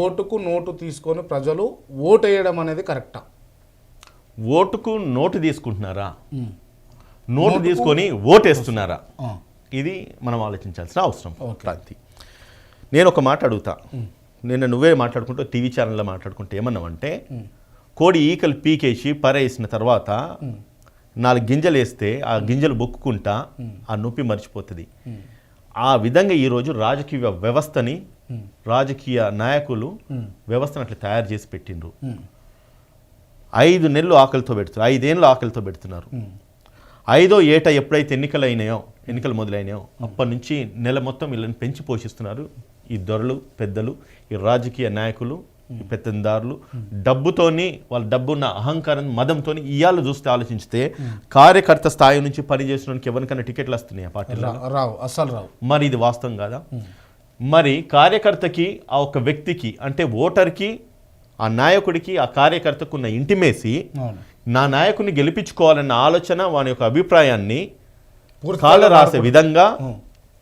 ఓటుకు నోటు తీసుకొని ప్రజలు ఓటు వేయడం అనేది కరెక్టా? ఓటుకు నోటు తీసుకుంటున్నారా? నోటు తీసుకొని ఓటేస్తున్నారా? ఇది మనం ఆలోచించాల్సిన అవసరం. క్రాంతి నేను ఒక మాట అడుగుతా. నిన్న నువ్వే మాట్లాడుకుంటూ టీవీ ఛానల్లో మాట్లాడుకుంటే ఏమన్నావంటే కోడి ఈకలు పీకేసి పరేసిన తర్వాత నాలుగు గింజలు వేస్తే ఆ గింజలు బొక్కుకుంటా ఆ నొప్పి మర్చిపోతుంది. ఆ విధంగా ఈరోజు రాజకీయ వ్యవస్థని రాజకీయ నాయకులు వ్యవస్థను అట్లా తయారు చేసి పెట్టిండ్రు. ఐదు నెలలు ఆకలితో పెడుతున్నారు. ఐదేళ్ళు ఆకలితో పెడుతున్నారు. ఐదో ఏట ఎప్పుడైతే ఎన్నికలు అయినాయో ఎన్నికలు మొదలైనాయో అప్పటి నుంచి నెల మొత్తం వీళ్ళని పెంచి పోషిస్తున్నారు. ఈ దొరలు పెద్దలు ఈ రాజకీయ నాయకులు పెత్తందారులు డబ్బుతోని వాళ్ళ డబ్బున్న అహంకారం మదంతోని ఇవాళ చూస్తే ఆలోచించితే కార్యకర్త స్థాయి నుంచి పనిచేసిన ఎవరికైనా టికెట్లు వస్తున్నాయి ఆ పార్టీలో రావు అస్సలు రావు. మరి ఇది వాస్తవం కాదా? మరి కార్యకర్తకి ఆ ఒక వ్యక్తికి అంటే ఓటర్కి ఆ నాయకుడికి ఆ కార్యకర్తకు ఉన్న ఇంటిమేసి నా నాయకుడిని గెలిపించుకోవాలన్న ఆలోచన వాని యొక్క అభిప్రాయాన్ని కాళ్ళ రాసే విధంగా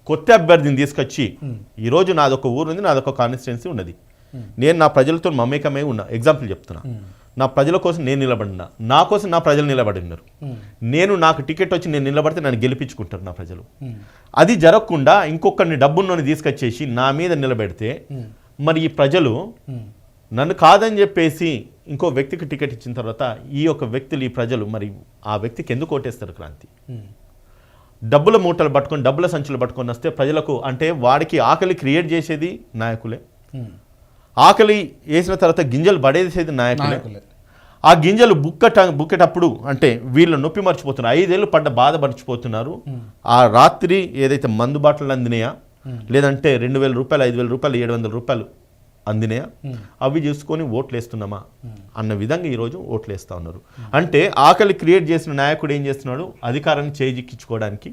కొత్త అభ్యర్థిని తీసుకొచ్చి ఈరోజు నాదొక ఊరు ఉంది నాదొక కాన్స్టిట్యున్సీ ఉన్నది. నేను నా ప్రజలతో మమేకమై ఉన్నా ఎగ్జాంపుల్ చెప్తున్నా. నా ప్రజల కోసం నేను నిలబడినా. నా కోసం నా ప్రజలు నిలబడి ఉన్నారు నేను నాకు టికెట్ వచ్చి నేను నిలబడితే నన్ను గెలిపించుకుంటారు నా ప్రజలు. అది జరగకుండా ఇంకొకరిని డబ్బున్నోని తీసుకొచ్చేసి నా మీద నిలబెడితే మరి ఈ ప్రజలు నన్ను కాదని చెప్పేసి ఇంకో వ్యక్తికి టికెట్ ఇచ్చిన తర్వాత ఈ యొక్క వ్యక్తులు ఈ ప్రజలు మరి ఆ వ్యక్తికి ఎందుకు ఓటేస్తారు క్రాంతి? డబ్బుల మూటలు పట్టుకొని డబ్బుల సంచులు పట్టుకొని వస్తే ప్రజలకు అంటే వాడికి ఆకలి క్రియేట్ చేసేది నాయకులే. ఆకలి వేసిన తర్వాత గింజలు పడేసేది నాయకులే. ఆ గింజలు బుక్కట బుక్కేటప్పుడు అంటే వీళ్ళు నొప్పి మర్చిపోతున్నారు. ఐదేళ్ళు పడ్డ బాధ మర్చిపోతున్నారు. ఆ రాత్రి ఏదైతే మందు బాటలు అందినాయా? లేదంటే రెండు వేల రూపాయలు ఐదు వేల రూపాయలు ఏడు వందల రూపాయలు అందినాయా? అవి చూసుకొని ఓట్లు వేస్తున్నామా అన్న విధంగా ఈరోజు ఓట్లు వేస్తా ఉన్నారు. అంటే ఆకలి క్రియేట్ చేసిన నాయకుడు ఏం చేస్తున్నాడు? అధికారాన్ని చేజిక్కించుకోవడానికి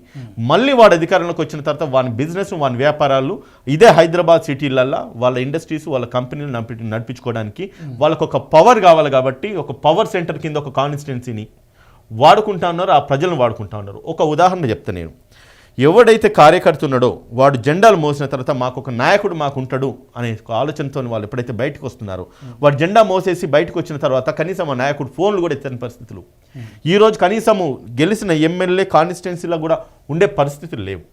మళ్ళీ వాడు అధికారంలోకి వచ్చిన తర్వాత వాని బిజినెస్ వాని వ్యాపారాలు ఇదే హైదరాబాద్ సిటీలల్లో వాళ్ళ ఇండస్ట్రీస్ వాళ్ళ కంపెనీలు నడిపి నడిపించుకోవడానికి వాళ్ళకు ఒక పవర్ కావాలి కాబట్టి ఒక పవర్ సెంటర్ కింద ఒక కాన్స్టిట్యున్సీని వాడుకుంటా ఉన్నారు ఆ ప్రజలను వాడుకుంటా ఉన్నారు. ఒక ఉదాహరణ చెప్తా నేను. ఎవడైతే కార్యకర్త ఉన్నాడో వాడు జెండాలు మోసిన తర్వాత మాకు ఒక నాయకుడు మాకు ఉంటాడు అనే ఆలోచనతో వాళ్ళు ఎప్పుడైతే బయటకు వస్తున్నారో వాడు జెండా మోసేసి బయటకు వచ్చిన తర్వాత కనీసం ఆ నాయకుడు ఫోన్లు కూడా ఎత్తని పరిస్థితులు. ఈ రోజు కనీసము గెలిచిన ఎమ్మెల్యే కాన్స్టిట్యున్సీలో కూడా ఉండే పరిస్థితులు లేవు.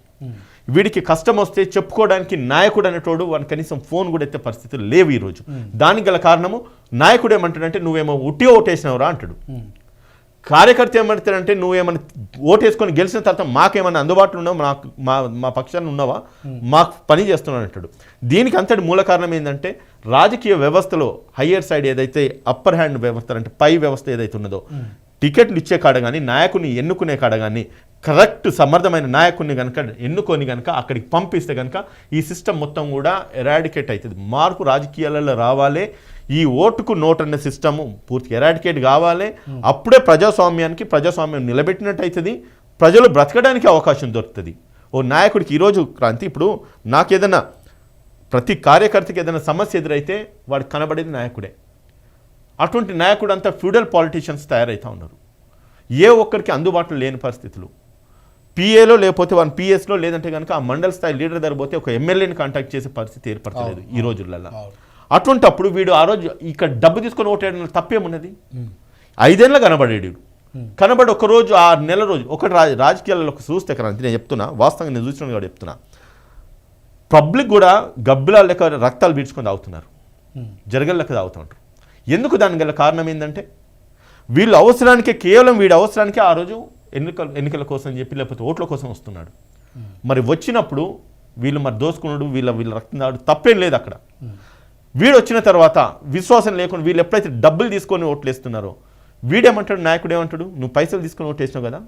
వీడికి కష్టం వస్తే చెప్పుకోవడానికి నాయకుడు అనేటోడు వాడిని కనీసం ఫోన్ కూడా ఎత్తే పరిస్థితులు లేవు ఈరోజు దానికి గల కారణము నాయకుడు ఏమంటాడంటే నువ్వేమో ఉట్టి ఓటేసినవరా అంటాడు. కార్యకర్త ఏమంటారంటే నువ్వేమైనా ఓటేసుకొని గెలిచిన తర్వాత మాకేమైనా అందుబాటులో ఉన్నావు? మాకు మా మా పక్షాన్ని ఉన్నావా? మాకు పని చేస్తున్నాను అంటాడు. దీనికి అంతటి మూల కారణం ఏంటంటే రాజకీయ వ్యవస్థలో హయ్యర్ సైడ్ ఏదైతే అప్పర్ హ్యాండ్ వ్యవస్థ అంటే పై వ్యవస్థ ఏదైతే ఉన్నదో టికెట్లు ఇచ్చే కాడ కానీ నాయకుని ఎన్నుకునే కాడ కానీ కరెక్ట్ సమర్థమైన నాయకుడిని కనుక ఎన్నుకొని కనుక అక్కడికి పంపిస్తే కనుక ఈ సిస్టమ్ మొత్తం కూడా ఎరాడికేట్ అవుతుంది. మార్పు రాజకీయాలలో రావాలే. ఈ ఓటుకు నోట్ అనే సిస్టమ్ పూర్తి ఎరాడికేట్ కావాలి. అప్పుడే ప్రజాస్వామ్యానికి ప్రజాస్వామ్యం నిలబెట్టినట్టు అవుతుంది. ప్రజలు బ్రతకడానికి అవకాశం దొరుకుతుంది. ఓ నాయకుడికి ఈరోజు క్రాంతి. ఇప్పుడు నాకేదైనా ప్రతి కార్యకర్తకి ఏదైనా సమస్య ఎదురైతే వాడికి కనబడేది నాయకుడే. అటువంటి నాయకుడు అంతా ఫ్యూడల్ పాలిటీషియన్స్ తయారవుతూ ఉన్నారు. ఏ ఒక్కరికి అందుబాటులో లేని పరిస్థితులు. పిఏలో లేకపోతే వన్ పిఎస్లో లేదంటే కనుక ఆ మండల స్థాయి లీడర్ దగ్గర పోతే ఒక ఎమ్మెల్యేని కాంటాక్ట్ చేసే పరిస్థితి ఏర్పడతలేదు ఈ రోజులలో అటువంటప్పుడు వీడు ఆ రోజు ఇక్కడ డబ్బు తీసుకొని ఓటేయడం తప్పేమున్నది? ఐదేళ్ళ కనబడేడు. కనబడి ఒక రోజు ఆ నెల రోజు ఒకటి రాజ రాజకీయాలలో ఒక చూస్తే క్రాంతి నేను చెప్తున్నా వాస్తవంగా నేను చూసిన కూడా చెప్తున్నా. పబ్లిక్ కూడా గబ్బిలా లెక్క రక్తాలు పీడ్చుకొని తాగుతున్నారు. జరగల లెక్క తాగుతూ ఉంటారు ఎందుకు దాని గల కారణం ఏంటంటే వీళ్ళు అవసరానికే కేవలం వీడి అవసరానికే ఆ రోజు ఎన్నికల ఎన్నికల కోసం చెప్పి లేకపోతే ఓట్ల కోసం వస్తున్నాడు. మరి వచ్చినప్పుడు వీళ్ళు మరి దోసుకున్నాడు వీళ్ళ వీళ్ళ రక్తం తాడు తప్పేం లేదు అక్కడ. వీడు వచ్చిన తర్వాత విశ్వాసం లేకుండా వీళ్ళు ఎప్పుడైతే డబ్బులు తీసుకొని ఓట్లు వేస్తున్నారో వీడేమంటాడు? నాయకుడు ఏమంటాడు? నువ్వు పైసలు తీసుకొని ఓటు వేసినావు కదా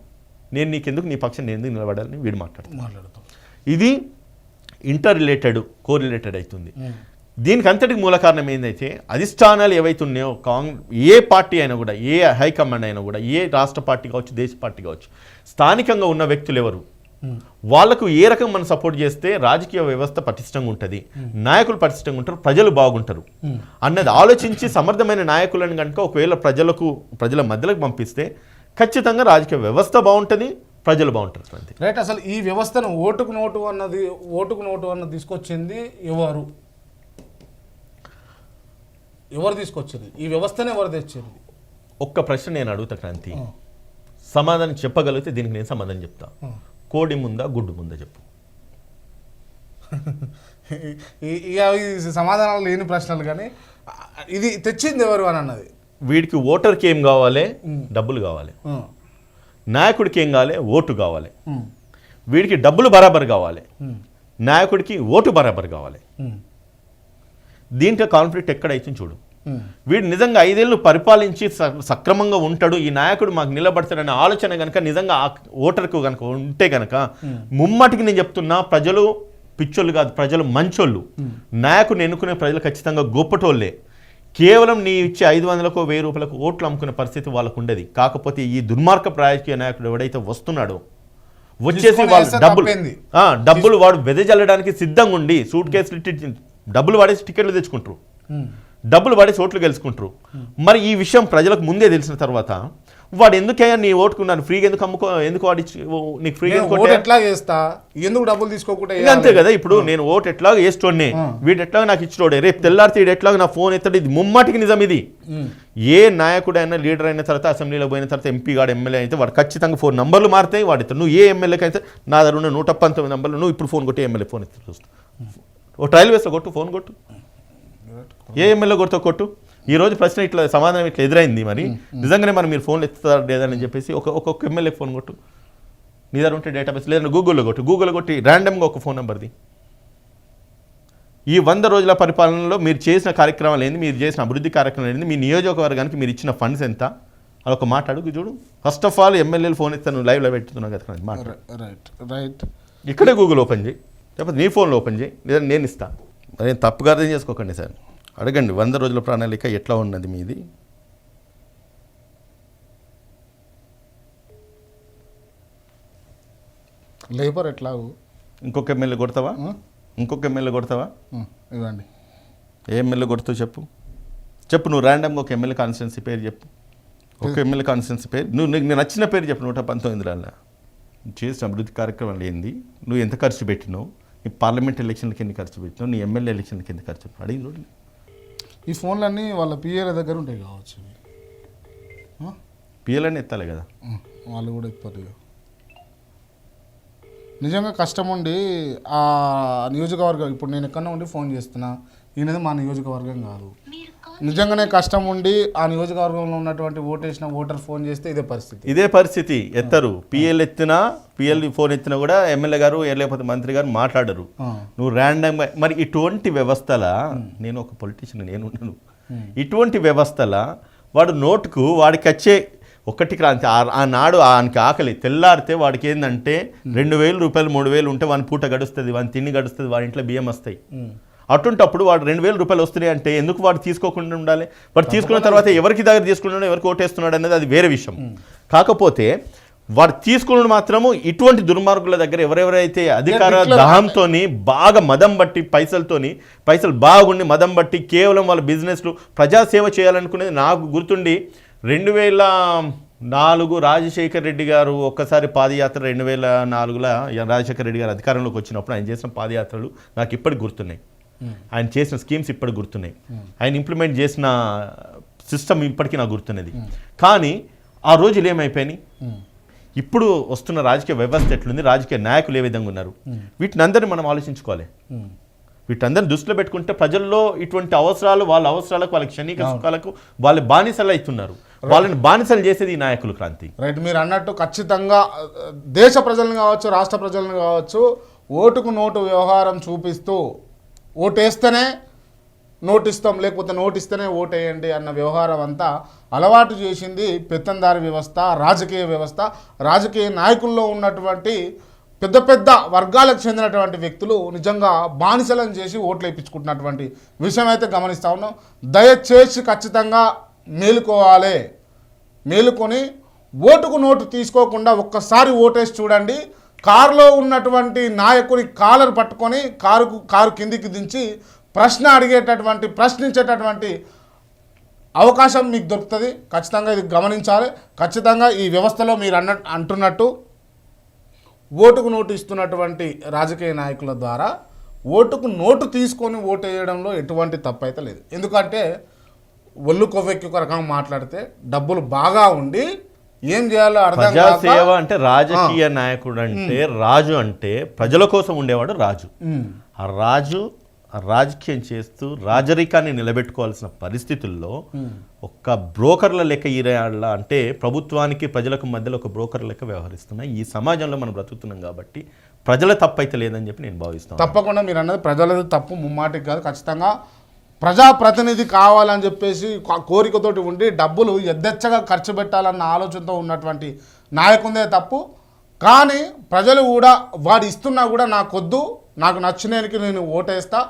నేను నీకెందుకు నీ పక్షం నేను ఎందుకు నిలబడాలని వీడు మాట్లాడతాడు. మాట్లాడతాం. ఇది ఇంటర్ రిలేటెడ్ కో రిలేటెడ్ అవుతుంది దీనికి అంతటికి మూల కారణం ఏంటంటే అధిష్టానాలు ఏవైతే ఉన్నాయో కాంగ్ ఏ పార్టీ అయినా కూడా ఏ హైకమాండ్ అయినా కూడా ఏ రాష్ట్ర పార్టీ కావచ్చు దేశ పార్టీ కావచ్చు స్థానికంగా ఉన్న వ్యక్తులు ఎవరు? వాళ్ళకు ఏ రకం మనం సపోర్ట్ చేస్తే రాజకీయ వ్యవస్థ పటిష్టంగా ఉంటుంది నాయకులు పటిష్టంగా ఉంటారు ప్రజలు బాగుంటారు అన్నది ఆలోచించి సమర్థమైన నాయకులను కనుక ఒకవేళ ప్రజలకు ప్రజల మధ్యలోకి పంపిస్తే ఖచ్చితంగా రాజకీయ వ్యవస్థ బాగుంటుంది ప్రజలు బాగుంటారు రైట్ అసలు ఈ వ్యవస్థను ఓటుకు నోటు అన్నది ఓటుకు నోటు అన్నది తీసుకొచ్చింది ఎవరు? ఎవరు తీసుకొచ్చింది? ఈ వ్యవస్థనే ఎవరు తెచ్చింది? ఒక్క ప్రశ్న నేను అడుగుతా క్రాంతి. సమాధానం చెప్పగలిగితే దీనికి నేను సమాధానం చెప్తా. కోడి ముందా గుడ్డు ముందా చెప్పు. ఇక సమాధానాలు లేని ప్రశ్నలు కానీ ఇది తెచ్చింది ఎవరు అని అన్నది. వీడికి ఓటర్కి ఏం కావాలి? డబ్బులు కావాలి. నాయకుడికి ఏం కావాలి? ఓటు కావాలి. వీడికి డబ్బులు బరాబర్ కావాలి. నాయకుడికి ఓటు బరాబర్ కావాలి. దీంట్లో కాన్ఫ్లిక్ట్ ఎక్కడైతే చూడు. ఉం. వీడు నిజంగా ఐదేళ్ళు పరిపాలించి సక్రమంగా ఉంటాడు. ఈ నాయకుడు మాకు నిలబడతాడనే ఆలోచన కనుక నిజంగా ఆ ఓటర్కు కనుక ఉంటే కనుక ముమ్మటికి నేను చెప్తున్నా ప్రజలు పిచ్చోళ్ళు కాదు ప్రజలు మంచోళ్ళు. నాయకుడిని ఎన్నుకునే ప్రజలు ఖచ్చితంగా గొప్పటోళ్ళే. కేవలం నీ ఇచ్చే ఐదు వందలకు వెయ్యి రూపాయలకు ఓట్లు అమ్ముకునే పరిస్థితి వాళ్ళకు ఉండేది. కాకపోతే ఈ దుర్మార్గ రాజకీయ నాయకుడు ఎవడైతే వస్తున్నాడో వచ్చేసి వాళ్ళు డబ్బులు. డబ్బులు వాడు వెదజల్లడానికి సిద్ధంగా ఉండి సూట్ కేసులు డబ్బులు వాడేసి టికెట్లు తెచ్చుకుంటారు. డబ్బులు పడేసి ఓట్లు గెలుచుకుంటారు. మరి ఈ విషయం ప్రజలకు ముందే తెలిసిన తర్వాత వాడు ఎందుకయ్యా నీ ఓటుకున్నాను ఫ్రీగా ఎందుకు అమ్ముకో ఎందుకు వాడి నీకు ఫ్రీగా? ఎట్లా చేస్తా? ఎందుకు డబ్బులు తీసుకోకుండా అంతే కదా ఇప్పుడు నేను ఓటు ఎట్లాగ వేస్తోడ్నే వీడు ఎట్లాగ నాకు ఇచ్చినోడే. రేపు తెల్లారితే వీడు ఎట్లాగ నా ఫోన్ ఎత్తాడు. ఇది ముమ్మాటికి నిజం ఇది. ఏ నాయకుడైనా లీడర్ అయిన తర్వాత అసెంబ్లీలో పోయిన తర్వాత ఎంపీ గాడు ఎమ్మెల్యే అయితే వాడు ఖచ్చితంగా ఫోన్ నంబర్లు మారుతాయి. వాడు ఇస్తాడు నువ్వు ఏ ఎమ్మెల్యేకి అయితే నా దగ్గర ఉన్న నూట పంతొమ్మిది నంబర్లు నువ్వు ఇప్పుడు ఫోన్ కొట్టి ఎమ్మెల్యే ఫోన్ ఎత్తి చూస్తా. ఓ ట్రయల్ వేస్తా కొట్టు ఫోన్ కొట్టు. ఏ ఎమ్మెల్యే కొడుతో కొట్టు. ఈ రోజు ప్రశ్న ఇట్లా సమాధానం ఇట్లా ఎదురైంది మరి. నిజంగానే మరి మీరు ఫోన్ ఎత్తుతారు లేదని చెప్పేసి ఒక ఒక్కొక్క ఎమ్మెల్యే ఫోన్ కొట్టు. నీ దగ్గర ఉంటే డేటాబేస్ లేదంటే గూగుల్లో కొట్టు. గూగుల్లో కొట్టి ర్యాండమ్గా ఒక ఫోన్ నెంబర్ది. ఈ వంద రోజుల పరిపాలనలో మీరు చేసిన కార్యక్రమాలు ఏంది? మీరు చేసిన అభివృద్ధి కార్యక్రమాలు ఏంది? మీ నియోజకవర్గానికి మీరు ఇచ్చిన ఫండ్స్ ఎంత? అది ఒక మాట అడుగు చూడు. ఫస్ట్ ఆఫ్ ఆల్ ఎమ్మెల్యేలు ఫోన్ ఇస్తాను లైవ్లో పెట్టుతున్నావు కదా మాట. రైట్ రైట్ ఇక్కడే గూగుల్ ఓపెన్ చేయి. లేకపోతే నీ ఫోన్లో ఓపెన్ చేయి లేదా నేను ఇస్తా. మరి తప్పుగా అర్థం చేసుకోకండి సార్. అడగండి వంద రోజుల ప్రణాళిక ఎట్లా ఉన్నది మీది? లేబర్ ఎట్లాగు? ఇంకొక ఎమ్మెల్యే కొడతావా? ఇంకొక ఎమ్మెల్యే కొడతావా. ఇవ్వండి. ఏ ఎమ్మెల్యే కొడుతావు చెప్పు. చెప్పు నువ్వు ర్యాండమ్గా ఒక ఎమ్మెల్యే కాన్స్టిట్యున్సీ పేరు చెప్పు. ఒక ఎమ్మెల్యే కాన్స్టిట్యున్సీ పేరు. నువ్వు నీకు నేను నచ్చిన పేరు చెప్పు నూట పంతొమ్మిదిలో చేసిన అభివృద్ధి కార్యక్రమాలు ఏంది? నువ్వు ఎంత ఖర్చు పెట్టినావు? నీ పార్లమెంట్ ఎలక్షన్లకి ఎన్ని ఖర్చు పెట్టినావు నీ ఎమ్మెల్యే ఎలక్షన్లకి ఎంత ఖర్చు అడిగి చూడండి ఈ ఫోన్లన్నీ వాళ్ళ పిఏల దగ్గర ఉంటాయి కావచ్చు? పిఎల్ని ఎత్తాలి కదా. వాళ్ళు కూడా ఇక. నిజంగా కష్టం ఉండి ఆ నియోజకవర్గం ఇప్పుడు నేను ఎక్కడో ఉండి ఫోన్ చేస్తున్నా ఈయనది మా నియోజకవర్గం కాదు నిజంగానే కష్టం ఉండి ఆ నియోజకవర్గంలో ఉన్నటువంటి ఓటేసిన ఓటర్ ఫోన్ చేస్తే ఇదే పరిస్థితి. ఇదే పరిస్థితి. ఎత్తరు. పిఎల్ ఎత్తినా పిఎల్ ఫోన్ ఎత్తినా కూడా ఎమ్మెల్యే గారు లేకపోతే మంత్రి గారు మాట్లాడరు. నువ్వు ర్యాండమ్గా మరి ఇటువంటి వ్యవస్థల నేను ఒక పొలిటీషియన్ నేను ఉన్నాను ఇటువంటి వ్యవస్థల వాడు నోటుకు వాడికి వచ్చే ఒకటి క్రాంతి ఆ- ఆనాడు ఆయనకి ఆకలి. తెల్లారితే వాడికి ఏంటంటే రెండు వేలు రూపాయలు మూడు వేలు ఉంటే వాని పూట గడుస్తుంది వాని తిండి గడుస్తుంది వాడి ఇంట్లో బియ్యం వస్తాయి. అటుంటప్పుడు వాడు రెండు వేల రూపాయలు వస్తున్నాయి అంటే ఎందుకు వాడు తీసుకోకుండా ఉండాలి? వాడు తీసుకున్న తర్వాత ఎవరికి దగ్గర తీసుకున్నాడో ఎవరికి ఓటేస్తున్నాడు అనేది అది వేరే విషయం. కాకపోతే వాడు తీసుకున్నాడు మాత్రము ఇటువంటి దుర్మార్గుల దగ్గర ఎవరెవరైతే అధికార దాహంతోని బాగా మదం బట్టి పైసలతోని పైసలు బాగుండి మదం బట్టి కేవలం వాళ్ళ బిజినెస్లు ప్రజాసేవ చేయాలనుకునేది నాకు గుర్తుండి రెండు వేల నాలుగు రాజశేఖర్ రెడ్డి గారు ఒక్కసారి పాదయాత్ర రెండు వేల నాలుగులో రాజశేఖర్ రెడ్డి గారు అధికారంలోకి వచ్చినప్పుడు ఆయన చేసిన పాదయాత్రలు నాకు ఇప్పటికి గుర్తున్నాయి. ఆయన చేసిన స్కీమ్స్ ఇప్పటికి గుర్తున్నాయి. ఆయన ఇంప్లిమెంట్ చేసిన సిస్టమ్ ఇప్పటికీ నాకు గుర్తున్నది. కానీ ఆ రోజులు ఏమైపోయినాయి. ఇప్పుడు వస్తున్న రాజకీయ వ్యవస్థ ఎట్లుంది? రాజకీయ నాయకులు ఏ విధంగా ఉన్నారు? వీటిని అందరినీ మనం ఆలోచించుకోవాలి. వీటందరిని దృష్టిలో పెట్టుకుంటే ప్రజల్లో ఇటువంటి అవసరాలు వాళ్ళ అవసరాలకు వాళ్ళ క్షణిక సుఖాలకు వాళ్ళ బానిసలు అవుతున్నారు. వాళ్ళని బానిసలు చేసేది ఈ నాయకులు క్రాంతి. రైట్ మీరు అన్నట్టు ఖచ్చితంగా దేశ ప్రజలను కావచ్చు రాష్ట్ర ప్రజలను కావచ్చు ఓటుకు నోటు వ్యవహారం చూపిస్తూ ఓటేస్తేనే నోటిస్తాం లేకపోతే నోటిస్తేనే ఓటేయండి అన్న వ్యవహారం అంతా అలవాటు చేసింది పెత్తందారి వ్యవస్థ రాజకీయ వ్యవస్థ. రాజకీయ నాయకుల్లో ఉన్నటువంటి పెద్ద పెద్ద వర్గాలకు చెందినటువంటి వ్యక్తులు నిజంగా బానిసలను చేసి ఓట్లు వేయించుకుంటున్నటువంటి విషయం అయితే గమనిస్తా ఉన్నాం. దయచేసి ఖచ్చితంగా మేలుకోవాలి. మేలుకొని ఓటుకు నోటు తీసుకోకుండా ఒక్కసారి ఓటేసి చూడండి. కారులో ఉన్నటువంటి నాయకుని కాలర్ పట్టుకొని కారుకు కారు కిందికి దించి ప్రశ్న అడిగేటటువంటి ప్రశ్నించేటటువంటి అవకాశం మీకు దొరుకుతుంది. ఖచ్చితంగా ఇది గమనించాలి. ఖచ్చితంగా ఈ వ్యవస్థలో మీరు అన్న అంటున్నట్టు ఓటుకు నోటు ఇస్తున్నటువంటి రాజకీయ నాయకుల ద్వారా ఓటుకు నోటు తీసుకొని ఓటు వేయడంలో ఎటువంటి తప్పు అయితే లేదు. ఎందుకంటే ఒళ్ళు కొవ్వెక్కి ఒక రకంగా మాట్లాడితే డబ్బులు బాగా ఉండి ఏం చేయాలో అర్థం ప్రజాసేవ అంటే రాజకీయ నాయకుడు అంటే రాజు అంటే ప్రజల కోసం ఉండేవాడు రాజు. ఆ రాజు రాజకీయం చేస్తూ రాజరికాన్ని నిలబెట్టుకోవాల్సిన పరిస్థితుల్లో ఒక్క బ్రోకర్ల లెక్క ఈరేళ్ళ అంటే ప్రభుత్వానికి ప్రజలకు మధ్యలో ఒక బ్రోకర్ లెక్క వ్యవహరిస్తున్నాయి ఈ సమాజంలో మనం బ్రతుకుతున్నాం కాబట్టి ప్రజల తప్పైతే లేదని చెప్పి నేను భావిస్తాను తప్పకుండా మీరు అన్నది ప్రజలది తప్పు ముమ్మాటికి కాదు. ఖచ్చితంగా ప్రజాప్రతినిధి కావాలని చెప్పేసి కోరికతోటి ఉండి డబ్బులు ఎద్దెచ్చగా ఖర్చు పెట్టాలన్న ఆలోచనతో ఉన్నటువంటి నాయకుందే తప్పు. కానీ ప్రజలు కూడా వాడు ఇస్తున్నా కూడా నాకొద్దు నాకు నచ్చినకి నేను ఓటేస్తా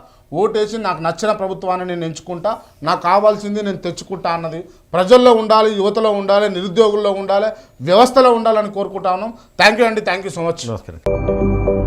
ఓటేసి నాకు నచ్చిన ప్రభుత్వాన్ని నేను ఎంచుకుంటా నాకు కావాల్సింది నేను తెచ్చుకుంటా అన్నది ప్రజల్లో ఉండాలి యువతలో ఉండాలి నిరుద్యోగుల్లో ఉండాలి వ్యవస్థలో ఉండాలని కోరుకుంటా ఉన్నాం. థ్యాంక్ యూ అండి థ్యాంక్ యూ సో మచ్. నమస్కారం.